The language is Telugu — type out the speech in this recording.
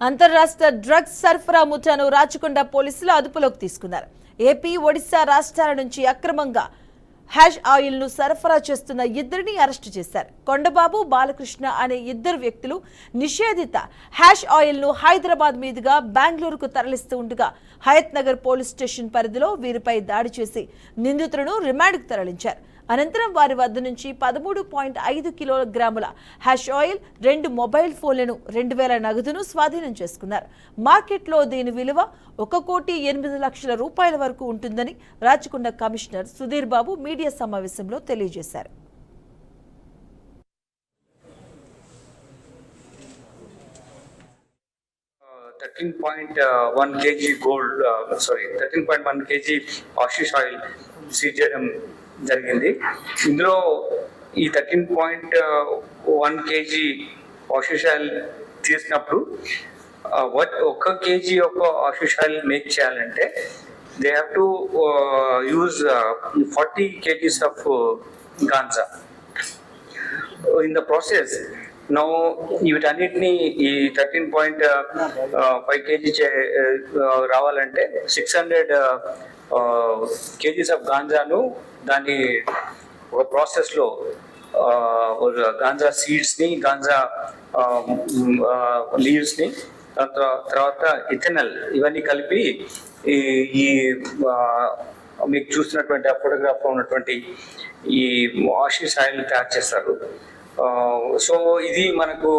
అంతర్రాష్ట్ర డ్రగ్స్ సరఫరా ముఠాను రాచకొండ పోలీసులు అదుపులోకి తీసుకున్నారు. ఏపీ ఒడిశా రాష్ట్రాల నుంచి అక్రమంగా హ్యాష్ ఆయిల్ను సరఫరా చేస్తున్న ఇద్దరిని అరెస్టు చేశారు. కొండబాబు బాలకృష్ణ అనే ఇద్దరు వ్యక్తులు నిషేధిత హ్యాష్ ఆయిల్ను హైదరాబాద్ మీదుగా బెంగళూరుకు తరలిస్తూ ఉండగా హయత్ నగర్ పోలీస్ స్టేషన్ పరిధిలో వీరిపై దాడి చేసి నిందితులను రిమాండ్కు తరలించారు. అనంతరం వారి వద్ద నుంచి పదమూడు పాయింట్ ఐదు కిలోగ్రాముల హ్యాష్ ఆయిల్ రెండు మొబైల్ ఫోన్లను రెండు వేల నగదును స్వాధీనం చేసుకున్నారు. మార్కెట్లో దీని విలువ ఒక కోటి ఎనిమిది లక్షల రూపాయల వరకు ఉంటుందని రాచకొండ కమిషనర్ సుధీర్ బాబు మీడియా సమావేశంలో తెలియజేశారు. Thirteen point one KG gold sorry thirteen point one KG hashish oil seize జరిగింది. ఇందులో ఈ thirteen point one KG hashish oil తీసినప్పుడు ఒక్క కేజీ ఒక ఆశిష్ ఆయిల్ మేక్ చేయాలంటే they have to use forty KGs of ganja. In the process now వీటన్నిటిని ఈ థర్టీన్ పాయింట్ ఫైవ్ కేజీ రావాలంటే సిక్స్ హండ్రెడ్ కేజీస్ ఆఫ్ గాంజాను దాన్ని ఒక ప్రాసెస్లో గాంజా సీడ్స్ని గాంజా లీవ్స్ని తర్వాత ఇథెనల్ ఇవన్నీ కలిపి ఈ ఈ మీకు చూసినటువంటి ఆ ఫోటోగ్రాఫ్ ఉన్నటువంటి ఈ ఆషిష్ ఆయిల్ తయారు చేస్తారు. సో ఇది మనకు